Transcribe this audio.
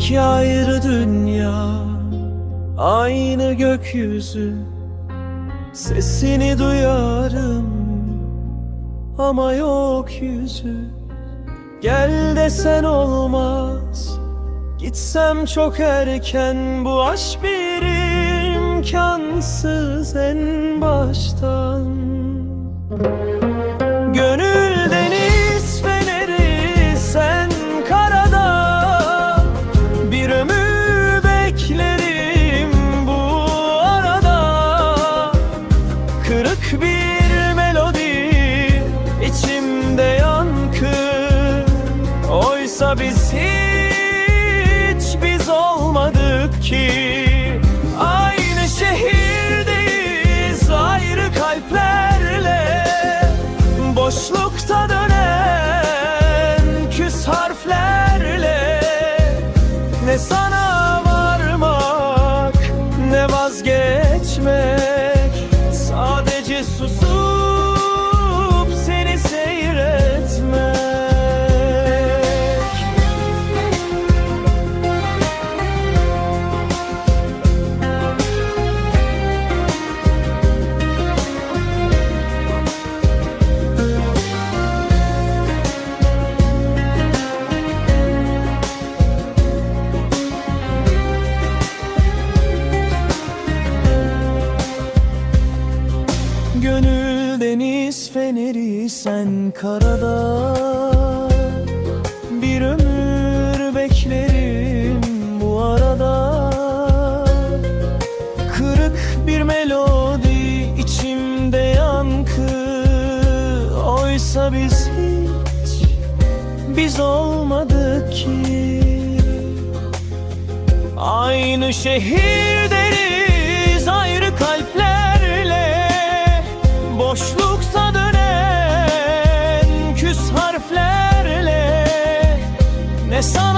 İki ayrı dünya Aynı gökyüzü. Sesini duyarım Ama yok yüzü. Gel desen olmaz Gitsem çok erken. Bu aşk bir imkansız en başta. Bir melodi içimde yankı. Oysa biz hiç Isso. Feneri sen karada. Bir ömür beklerim bu arada. Kırık bir melodi içimde yankı. Oysa biz hiç biz olmadık ki. Aynı şehirderiz ayrı kalplerle There's so